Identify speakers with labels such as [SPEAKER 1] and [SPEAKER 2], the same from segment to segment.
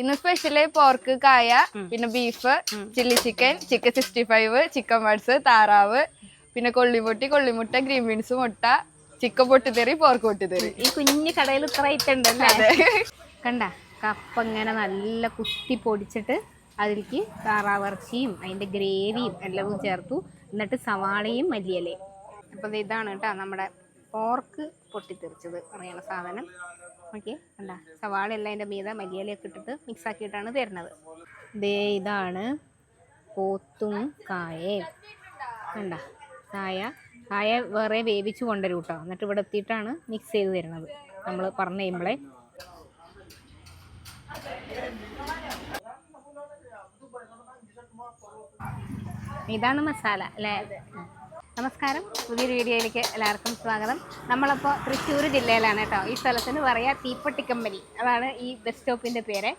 [SPEAKER 1] ഇന്ന് special pork കായ പിന്നെ beef chilli chicken chicken sixty five chicken buds താറാവ് പിന്നെ കൊള്ളിമുട്ടി കൊള്ളിമുട്ട ഗ്രീൻ ബീൻസ് മുട്ട ചിക്കൻ പൊട്ടിത്തെറി പോർക്ക് പൊട്ടിത്തെറി.
[SPEAKER 2] ഈ കുഞ്ഞു കടയിൽ ഇത്ര ഐറ്റം ഉണ്ടല്ലേ കണ്ട കപ്പ ഇങ്ങനെ നല്ല കുത്തി പൊടിച്ചിട്ട് അതിലേക്ക് താറാവിറച്ചിയും അതിന്റെ ഗ്രേവിയും എല്ലാം ചേർത്തു. എന്നിട്ട് സവാളയും മല്ലിയിലയും. അപ്പോൾ ഇതാണ് കേട്ടോ നമ്മുടെ പോർക്ക് പൊട്ടിത്തെറിച്ചത് അറിയണ സാധനം. ഓക്കെ അല്ല സവാള എല്ലാം അതിന്റെ മീത മല്ലിയിലയൊക്കെ ഇട്ടിട്ട് മിക്സ് ആക്കിയിട്ടാണ് തരുന്നത്. ദേ ഇതാണ് പോത്തും കായയും കണ്ട കായ. കായ വേറെ വേവിച്ച് കൊണ്ടുവരും കേട്ടോ എന്നിട്ട് ഇവിടെ എത്തിയിട്ടാണ് മിക്സ് ചെയ്ത് തരുന്നത്. നമ്മൾ പറഞ്ഞു കഴിയുമ്പോഴേ ഇതാണ് മസാല അല്ലേ? നമസ്കാരം. പുതിയൊരു വീഡിയോയിലേക്ക് എല്ലാവർക്കും സ്വാഗതം. നമ്മളപ്പോൾ തൃശ്ശൂർ ജില്ലയിലാണ് കേട്ടോ. ഈ സ്ഥലത്തിന് പറയാ തീപ്പെട്ടി കമ്പനി. അതാണ് ഈ ബസ് സ്റ്റോപ്പിന്റെ പേര്.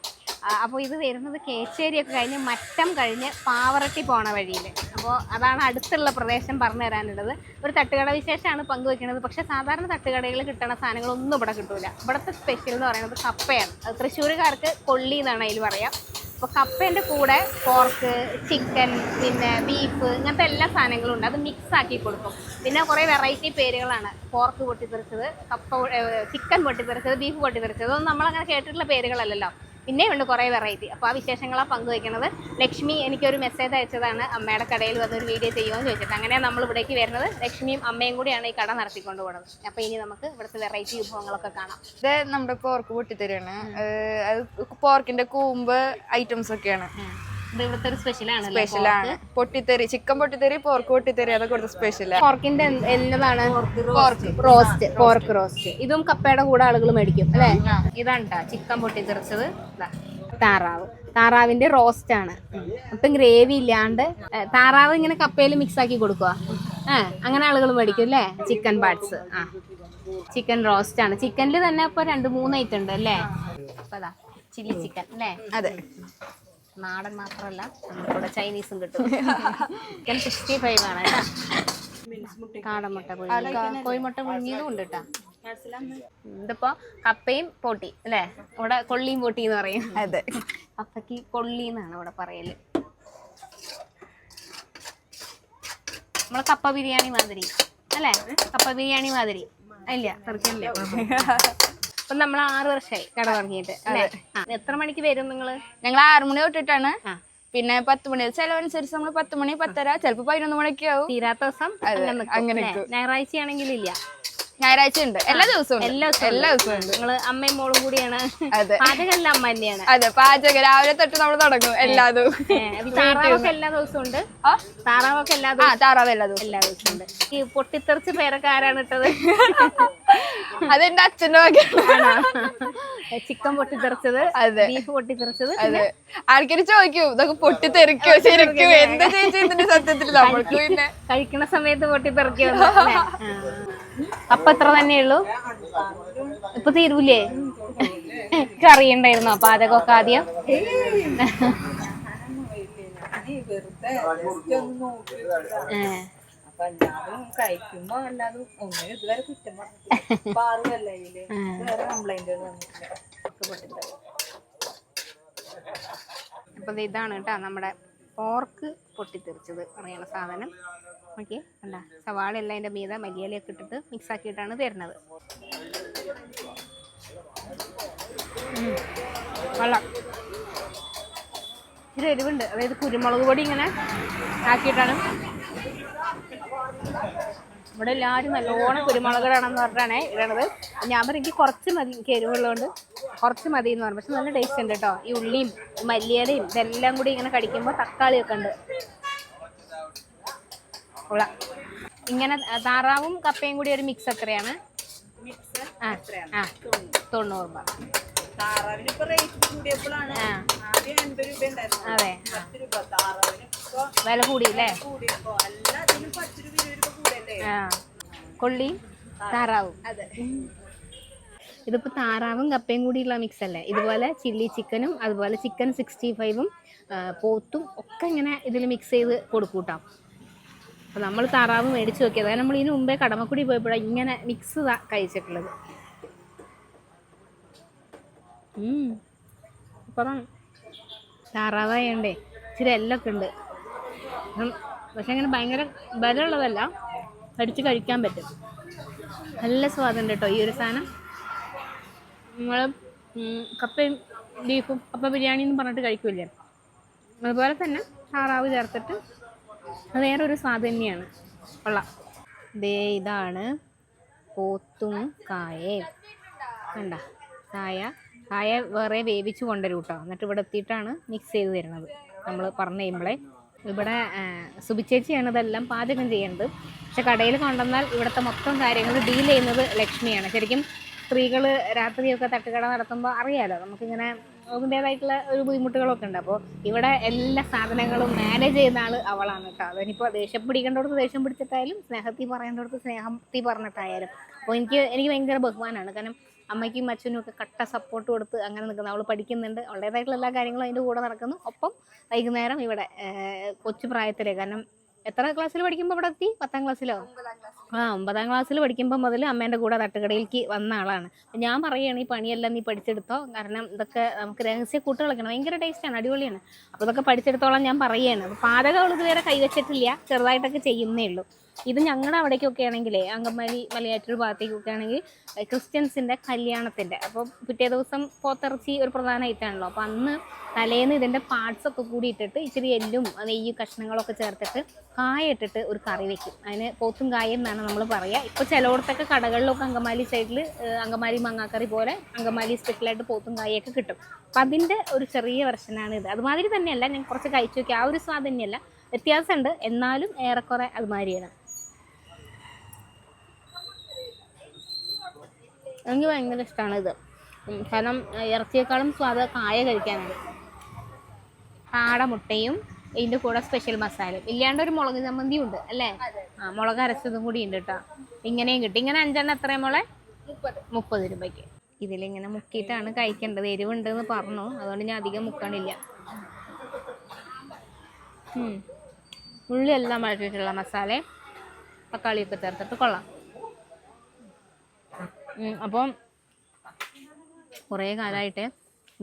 [SPEAKER 2] അപ്പോൾ ഇത് വരുന്നത് കേച്ചേരിയൊക്കെ കഴിഞ്ഞ് മറ്റം കഴിഞ്ഞ് പാവറട്ടി പോണ വഴിയിൽ അപ്പോൾ അതാണ് അടുത്തുള്ള പ്രദേശം പറഞ്ഞു തരാനുള്ളത്. ഒരു തട്ടുകട വിശേഷമാണ് പങ്കുവെക്കുന്നത്. പക്ഷേ സാധാരണ തട്ടുകടയിൽ കിട്ടുന്ന സാധനങ്ങളൊന്നും ഇവിടെ കിട്ടില്ല ഇവിടുത്തെ സ്പെഷ്യൽ എന്ന് പറയുന്നത് കപ്പയാണ്. തൃശ്ശൂരുകാർക്ക് കൊള്ളി എന്നാണ് അതിൽ പറയാം. അപ്പോൾ കപ്പേന്റെ കൂടെ പോർക്ക് ചിക്കൻ പിന്നെ ബീഫ് ഇങ്ങനത്തെ എല്ലാ സാധനങ്ങളും ഉണ്ട്. അത് മിക്സ് ആക്കി കൊടുക്കും. പിന്നെ കുറേ വെറൈറ്റി പേരുകളാണ്. പോർക്ക് പൊട്ടിത്തെറിച്ചത് കപ്പ ചിക്കൻ പൊട്ടിത്തെറിച്ചത് ബീഫ് പൊട്ടിത്തെറിച്ചത്. അതൊന്നും നമ്മളങ്ങനെ കേട്ടിട്ടുള്ള പേരുകളല്ലല്ലോ. പിന്നെയും ഉണ്ട് കുറേ വെറൈറ്റി അപ്പോൾ ആ വിശേഷങ്ങളാണ് പങ്കുവയ്ക്കുന്നത്. ലക്ഷ്മി എനിക്കൊരു മെസ്സേജ് അയച്ചതാണ്. അമ്മയുടെ കടയിൽ വന്ന് ഒരു വീഡിയോ ചെയ്യുമെന്ന് ചോദിച്ചിട്ട്. അങ്ങനെയാണ് നമ്മൾ ഇവിടേക്ക് വരുന്നത് ലക്ഷ്മിയും അമ്മയും കൂടിയാണ് ഈ കട നടത്തിക്കൊണ്ട് പോകുന്നത് അപ്പോൾ ഇനി നമുക്ക് ഇവിടുത്തെ വെറൈറ്റി വിഭവങ്ങളൊക്കെ കാണാം.
[SPEAKER 1] ഇത് നമ്മുടെ പോർക്ക് പൊട്ടിത്തരാണ് അത് പോർക്കിന്റെ കൂമ്പ് ഐറ്റംസ് ഒക്കെയാണ്.
[SPEAKER 2] സ്പെഷ്യലാണ്
[SPEAKER 1] പൊട്ടിത്തെറി ചിക്കൻ പൊട്ടിത്തെറി പോർക്ക് പൊട്ടിത്തെറി അതൊക്കെ കൊടുത്ത സ്പെഷ്യലാണ്
[SPEAKER 2] പോർക്കിന്റെ എന്നതാണ്? പോർക്ക് റോസ്റ്റ് പോർക്ക് റോസ്റ്റ് ഇതും കപ്പയുടെ കൂടെ ആളുകൾ മേടിക്കും അല്ലേ? ഇതാണ് ചിക്കൻ പൊട്ടിത്തെറിച്ചത്. താറാവ്. താറാവിന്റെ റോസ്റ്റ് ആണ്. അപ്പം ഗ്രേവി ഇല്ലാണ്ട് താറാവ് ഇങ്ങനെ കപ്പയിൽ മിക്സ് ആക്കി കൊടുക്കുക അങ്ങനെ ആളുകൾ മേടിക്കും അല്ലേ? ചിക്കൻ പാർട്സ് ആ. ചിക്കൻ റോസ്റ്റ് ആണ്. ചിക്കനിൽ തന്നെ ഇപ്പൊ രണ്ട് മൂന്ന് ഐറ്റം ഉണ്ട് അല്ലേ? ചില്ലി ചിക്കൻ അല്ലേ?
[SPEAKER 1] അതെ.
[SPEAKER 2] നാടൻ മാത്രമല്ല നമുക്കിവിടെ ചൈനീസും കിട്ടും. ചിക്കൻ സിക്സ്റ്റി ഫൈവ് ആണ്. കാടമുട്ട പുഴുങ്ങി. കോഴിമുട്ട പുഴുങ്ങിയതും ഉണ്ട് കേട്ടോ ഇതിപ്പോ കപ്പയും പൊട്ടി അല്ലേ? ഇവിടെ കൊള്ളിയും പൊട്ടി എന്ന് പറയും.
[SPEAKER 1] അതെ.
[SPEAKER 2] കപ്പയ്ക്ക് കൊള്ളി എന്നാണ് ഇവിടെ പറയൽ. നമ്മളെ കപ്പ ബിരിയാണി മാതിരി അല്ലേ? കപ്പ ബിരിയാണി മാതിരി. ഇല്ല തെറിക്കില്ല അപ്പൊ നമ്മൾ ആറ് വർഷമായി കട തുടങ്ങിയിട്ട് അല്ലേ എത്ര മണിക്ക് വരും നിങ്ങൾ
[SPEAKER 1] ഞങ്ങൾ ആറു മണി തൊട്ടിട്ടാണ്. പിന്നെ പത്ത് മണി ചെലവനുസരിച്ച് നമ്മൾ പത്ത് മണി പത്തര ചിലപ്പോ പതിനൊന്ന് മണിക്ക് ആവും.
[SPEAKER 2] തീരാത്ത ദിവസം അങ്ങനെ ഞായറാഴ്ച ആണെങ്കിൽ ഇല്ല.
[SPEAKER 1] ഞായറാഴ്ച ഉണ്ട് എല്ലാ ദിവസവും.
[SPEAKER 2] എല്ലാ ദിവസവും
[SPEAKER 1] എല്ലാ ദിവസവും ഉണ്ട്.
[SPEAKER 2] നിങ്ങൾ അമ്മയും മോളും കൂടിയാണ്.
[SPEAKER 1] അതെ.
[SPEAKER 2] പാചകമല്ല അമ്മ തന്നെയാണ്.
[SPEAKER 1] അതെ പാചകം രാവിലെ തൊട്ട് നമ്മൾ തുടങ്ങും
[SPEAKER 2] എല്ലാ ദിവസവും. താറാവൊക്കെ എല്ലാ ദിവസവും ഉണ്ട്? താറാവൊക്കെ എല്ലാ ദിവസവും
[SPEAKER 1] താറാവ് എല്ലാ ദിവസവും
[SPEAKER 2] എല്ലാ ദിവസവും ഉണ്ട്. ഈ പൊട്ടിത്തെറിച്ച് പേരൊക്കെ ആരാണ് ഇട്ടത്?
[SPEAKER 1] അതെന്റെ അച്ഛന്റെ വകയാണ്.
[SPEAKER 2] ചിക്കൻ പൊട്ടിത്തെറിച്ചത്
[SPEAKER 1] അതെ.
[SPEAKER 2] ബീഫ് പൊട്ടിത്തെറിച്ചത്
[SPEAKER 1] അതെ. ആൾക്കാർ ചോദിക്കും ഇതൊക്കെ പൊട്ടിത്തെറിക്കോ? ശരിക്കും എന്താ ചേച്ചി ഇതിന്റെ സത്യത്തിൽ നമ്മൾക്ക് പിന്നെ
[SPEAKER 2] കഴിക്കുന്ന സമയത്ത് പൊട്ടിത്തെറിക്കോ അപ്പൊ എത്ര തന്നെ ഉള്ളൂ ഇപ്പൊ തീരൂലേ? അറിയണ്ടായിരുന്നു അറിയണ്ടായിരുന്നോ പാചകമൊക്കെ ആദ്യം. ഏ.
[SPEAKER 3] അപ്പൊ എല്ലാവരും കഴിക്കുമ്പോ അല്ലാതെ ഒന്നും ഇതുവരെ കുറ്റം പറഞ്ഞിട്ടില്ല. ആറ് കൊല്ലായില്ലേ വേറെ കംപ്ലൈന്റുകൾ വന്നിട്ടില്ല.
[SPEAKER 2] അപ്പൊ ദേ ഇതാണ് കേട്ടോ നമ്മുടെ പോർക്ക് പൊട്ടിത്തെറിച്ചത് അറിയണ സാധനം. ഓക്കെ അല്ല സവാള എല്ലാം അതിന്റെ മീത മല്ലിയിലൊക്കെ ഇട്ടിട്ട് മിക്സ് ആക്കിയിട്ടാണ് തരുന്നത്. കൊള്ളാം. ഇച്ചിരി എരിവുണ്ട്. അതായത് കുരുമുളക് പൊടി ഇങ്ങനെ ആക്കിയിട്ടാണ് ഇവിടെ എല്ലാവരും നല്ലോണം കുരുമുളക് പറഞ്ഞാണേ ഇടണത്. ഞാൻ പറയും എനിക്ക് കുറച്ച് മതി എനിക്ക് എരിവുള്ളതുകൊണ്ട് കുറച്ച് മതി എന്ന് പറഞ്ഞു. പക്ഷെ നല്ല ടേസ്റ്റ് ഉണ്ട് കേട്ടോ ഈ ഉള്ളിയും മല്ലിയലയും ഇതെല്ലാം കൂടി ഇങ്ങനെ കടിക്കുമ്പോൾ തക്കാളിയൊക്കെ ഉണ്ട്. ഇങ്ങനെ താറാവും കപ്പയും കൂടി ഒരു മിക്സ് എത്രയാണ്? തൊണ്ണൂറ് രൂപ. അതെ. വില
[SPEAKER 3] കൂടിയില്ലേ?
[SPEAKER 2] ആ. കൊള്ളി താറാവും.
[SPEAKER 1] അതെ.
[SPEAKER 2] ഇതിപ്പോൾ താറാവും കപ്പയും കൂടിയുള്ള മിക്സ് അല്ലേ? ഇതുപോലെ ചില്ലി ചിക്കനും അതുപോലെ ചിക്കൻ സിക്സ്റ്റി ഫൈവും പോത്തും ഒക്കെ ഇങ്ങനെ ഇതിൽ മിക്സ് ചെയ്ത് കൊടുക്കും കേട്ടോ അപ്പോൾ നമ്മൾ താറാവ് മേടിച്ച് നോക്കിയത് അതായത് നമ്മൾ ഇതിനു മുമ്പേ കടമക്കുടി പോയപ്പോഴാണ് ഇങ്ങനെ മിക്സ് കഴിച്ചിട്ടുള്ളത്. താറാവായണ്ടേ ഇച്ചിരി എല്ലൊക്കെ ഉണ്ട്. പക്ഷെ അങ്ങനെ ഭയങ്കര ബലമുള്ളതല്ല. കടിച്ച് കഴിക്കാൻ പറ്റും. നല്ല സ്വാദുണ്ട് കേട്ടോ ഈ ഒരു സാധനം. നമ്മൾ കപ്പയും ബീഫും കപ്പ ബിരിയാണി എന്ന് പറഞ്ഞിട്ട് കഴിക്കില്ലേ? അതുപോലെ തന്നെ താറാവ് ചേർത്തിട്ട് വേറൊരു സ്വാദ് തന്നെയാണ്. കൊള്ളാം. ദേ ഇതാണ് പോത്തും കായയും കണ്ട കായ. കായ വേറെ വേവിച്ച് കൊണ്ടുവരും കേട്ടോ. എന്നിട്ട് ഇവിടെ എത്തിയിട്ടാണ് മിക്സ് ചെയ്ത് തരുന്നത്. നമ്മൾ പറഞ്ഞു കഴിയുമ്പോഴേ ഇവിടെ സുബിച്ചേച്ചിയാണ് ഇതെല്ലാം പാചകം ചെയ്യുന്നത് പക്ഷെ കടയിൽ കൊണ്ടുവന്നാൽ ഇവിടുത്തെ മൊത്തം കാര്യങ്ങൾ ഡീൽ ചെയ്യുന്നത് ലക്ഷ്മിയാണ്. ശരിക്കും സ്ത്രീകൾ രാത്രിയൊക്കെ തട്ടുകട നടത്തുമ്പോൾ അറിയാലോ നമുക്കിങ്ങനെ അതിന്റേതായിട്ടുള്ള ഒരു ബുദ്ധിമുട്ടുകളൊക്കെ ഉണ്ട്. അപ്പോൾ ഇവിടെ എല്ലാ സാധനങ്ങളും മാനേജ് ചെയ്യുന്ന ആൾ അവളാണ് കേട്ടോ. അതിനിപ്പോൾ ദേഷ്യം പിടിക്കേണ്ടടുത്ത് ദേഷ്യം പിടിച്ചിട്ടായാലും സ്നേഹത്തിൽ പറയേണ്ടടുത്ത് സ്നേഹത്തിൽ പറഞ്ഞിട്ടായാലും. അപ്പോൾ എനിക്ക് എനിക്ക് ഭയങ്കര ബഹുമാനമാണ്. കാരണം അമ്മയ്ക്കും അച്ഛനും ഒക്കെ കട്ട സപ്പോർട്ട് കൊടുത്ത് അങ്ങനെ നിൽക്കുന്നു. അവൾ പഠിക്കുന്നുണ്ട്. അവളുടേതായിട്ടുള്ള എല്ലാ കാര്യങ്ങളും അതിന്റെ കൂടെ നടക്കുന്നു. ഒപ്പം വൈകുന്നേരം ഇവിടെ കൊച്ചു പ്രായത്തിലേ. കാരണം എത്ര ക്ലാസ്സിൽ പഠിക്കുമ്പോൾ ഇവിടെ എത്തി? പത്താം ക്ലാസ്സിലോ? ആ ഒമ്പതാം ക്ലാസ്സിൽ പഠിക്കുമ്പോൾ മുതൽ അമ്മേന്റെ കൂടെ തട്ടുകടയിലേക്ക് വന്ന ആളാണ്. ഞാൻ പറയുകയാണ് ഈ പണിയെല്ലാം നീ പഠിച്ചെടുത്തോ? കാരണം ഇതൊക്കെ നമുക്ക് രഹസ്യ കൂട്ടുകളൊക്കെയാണ് ഭയങ്കര ടേസ്റ്റാണ് അടിപൊളിയാണ്. അപ്പോൾ ഇതൊക്കെ പഠിച്ചെടുത്തോളം ഞാൻ പറയുകയാണ് പാചകം അവൾ ഇതുവരെ കൈവച്ചിട്ടില്ല. ചെറുതായിട്ടൊക്കെ ചെയ്യുന്നേ ഉള്ളൂ. ഇത് ഞങ്ങളുടെ അവിടേക്കൊക്കെ ആണെങ്കിലേ അങ്കമാലി മലയാറ്റൂർ ഭാഗത്തേക്കൊക്കെ ആണെങ്കിൽ ക്രിസ്ത്യൻസിന്റെ കല്യാണത്തിന്റെ അപ്പോൾ പിറ്റേ ദിവസം പോത്തിറച്ചി ഒരു പ്രധാന ഐറ്റാണല്ലോ അപ്പോൾ അന്ന് തലേന്ന് ഇതിന്റെ പാർട്സ് ഒക്കെ കൂടി ഇട്ടിട്ട് ഇച്ചിരി എല്ലും നെയ്യ് കഷ്ണങ്ങളൊക്കെ ചേർത്തിട്ട് കായ ഇട്ടിട്ട് ഒരു കറി വെക്കും. അതിന് പോത്തും കായം എന്നാണ് നമ്മൾ പറയുക ഇപ്പോൾ ചിലയിടത്തൊക്കെ കടകളിലൊക്കെ അങ്കമാലി സൈഡിൽ അങ്കമാലി മങ്ങാക്കറി പോലെ അങ്കമാലി സ്പെഷ്യലായിട്ട് പോത്തും കായൊക്കെ കിട്ടും. അപ്പം അതിന്റെ ഒരു ചെറിയ വെർഷനാണ് ഇത്. അതുമാതിരി തന്നെയല്ല ഞാൻ കുറച്ച് കഴിച്ചു നോക്കി ആ ഒരു സ്വാദ് തന്നെയല്ല. വ്യത്യാസമുണ്ട് എന്നാലും ഏറെക്കുറെ അതുമാതിരിയാണ്. എനിക്ക് ഭയങ്കര ഇഷ്ടമാണ് ഇത്. കാരണം ഇറച്ചിയേക്കാളും സ്വാദ് കായ കഴിക്കാനാണ്. കാട മുട്ടയും ഇതിന്റെ കൂടെ സ്പെഷ്യൽ മസാലയും. ഇല്ലാണ്ട് ഒരു മുളക് ചമ്മന്തിയും ഉണ്ട് അല്ലേ? ആ മുളക് അരച്ചതും കൂടി ഉണ്ട് കേട്ടോ ഇങ്ങനെയും കിട്ടും. ഇങ്ങനെ അഞ്ചെണ്ണം എത്രയും മോളെ? മുപ്പത്. രൂപയ്ക്ക്. ഇതിലിങ്ങനെ മുക്കിയിട്ടാണ് കഴിക്കേണ്ടത്. എരിവുണ്ടെന്ന് പറഞ്ഞു. അതുകൊണ്ട് ഞാൻ അധികം മുക്കണില്ല. ഉം. ഉള്ളിയെല്ലാം വഴറ്റിയിട്ടുള്ള മസാല തക്കാളിയൊക്കെ ചേർത്തിട്ട് കൊള്ളാം. അപ്പം കുറേ കാലമായിട്ട്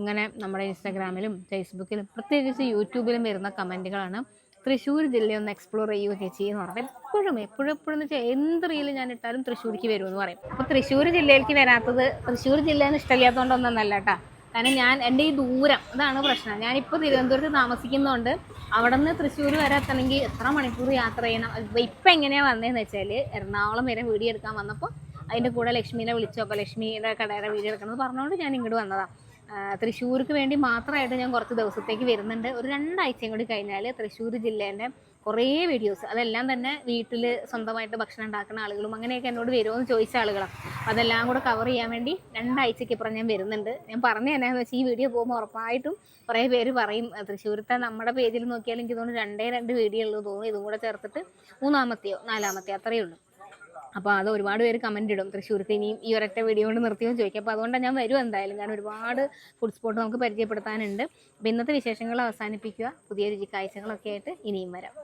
[SPEAKER 2] ഇങ്ങനെ നമ്മുടെ ഇൻസ്റ്റാഗ്രാമിലും ഫേസ്ബുക്കിലും പ്രത്യേകിച്ച് യൂട്യൂബിലും വരുന്ന കമന്റുകളാണ് തൃശ്ശൂർ ജില്ലയൊന്ന് എക്സ്പ്ലോർ ചെയ്യുക ചേച്ചി എന്ന് പറയും. എപ്പോഴും എപ്പോഴും എപ്പോഴും എന്ന് വെച്ചാൽ എന്ത് റീൽ ഞാൻ ഇട്ടാലും തൃശ്ശൂർക്ക് വരുമെന്ന് പറയും. അപ്പോൾ തൃശ്ശൂർ ജില്ലയിലേക്ക് വരാത്തത് തൃശ്ശൂർ ജില്ലയെന്ന് ഇഷ്ടമില്ലാത്തതുകൊണ്ടൊന്നല്ല കേട്ടോ. കാരണം ഞാൻ എന്റെ ഈ ദൂരം അതാണ് പ്രശ്നം. ഞാനിപ്പോൾ തിരുവനന്തപുരത്ത് താമസിക്കുന്നതുകൊണ്ട് അവിടെ നിന്ന് തൃശ്ശൂർ വരെ എത്തണമെങ്കിൽ എത്ര മണിക്കൂർ യാത്ര ചെയ്യണം? ഇപ്പം എങ്ങനെയാണ് വന്നതെന്ന് വെച്ചാൽ എറണാകുളം വരെ വീടിയെടുക്കാൻ വന്നപ്പോൾ അതിന്റെ കൂടെ ലക്ഷ്മീനെ വിളിച്ചു. അപ്പോൾ ലക്ഷ്മിയുടെ കടയുടെ വീഡിയോ എടുക്കണമെന്ന് പറഞ്ഞുകൊണ്ട് ഞാൻ ഇങ്ങോട്ട് വന്നതാണ് തൃശ്ശൂർക്ക് വേണ്ടി മാത്രമായിട്ട് ഞാൻ കുറച്ച് ദിവസത്തേക്ക് വരുന്നുണ്ട്. ഒരു രണ്ടാഴ്ചയും കൂടി കഴിഞ്ഞാൽ തൃശ്ശൂർ ജില്ലേന്റെ കുറേ വീഡിയോസ് അതെല്ലാം തന്നെ വീട്ടിൽ സ്വന്തമായിട്ട് ഭക്ഷണം ഉണ്ടാക്കുന്ന ആളുകളും അങ്ങനെയൊക്കെ എന്നോട് വരുമോ എന്ന് ചോദിച്ച ആളുകളാണ് അതെല്ലാം കൂടെ കവർ ചെയ്യാൻ വേണ്ടി രണ്ടാഴ്ചയ്ക്ക് ഇപ്പുറം ഞാൻ വരുന്നുണ്ട്. ഞാൻ പറഞ്ഞു എന്നാന്ന് വെച്ചാൽ ഈ വീഡിയോ പോകുമ്പോൾ ഉറപ്പായിട്ടും കുറേ പേര് പറയും തൃശ്ശൂരത്തെ നമ്മുടെ പേജിൽ നോക്കിയാൽ എനിക്ക് തോന്നുന്നു രണ്ടേ രണ്ട് വീഡിയോ ഉള്ളൂ തോന്നുന്നു. ഇതും കൂടെ ചേർത്തിട്ട് മൂന്നാമത്തെയോ നാലാമത്തെയോ അത്രയേ ഉള്ളൂ. അപ്പോൾ അത് ഒരുപാട് പേര് കമന്റ് ഇടും. തൃശ്ശൂർക്ക് ഇനിയും ഈ ഒരൊറ്റ വീഡിയോ കൊണ്ട് നിർത്തിയോ ചോദിക്കും. അപ്പോൾ അതുകൊണ്ടാണ് ഞാൻ വരും എന്തായാലും. കാരണം ഒരുപാട് ഫുഡ് സ്പോട്ട് നമുക്ക് പരിചയപ്പെടുത്താനുണ്ട്. അപ്പോൾ ഇന്നത്തെ വിശേഷങ്ങൾ അവസാനിപ്പിക്കുക. പുതിയ രുചി കാഴ്ചകളൊക്കെ ആയിട്ട് ഇനിയും വരാം.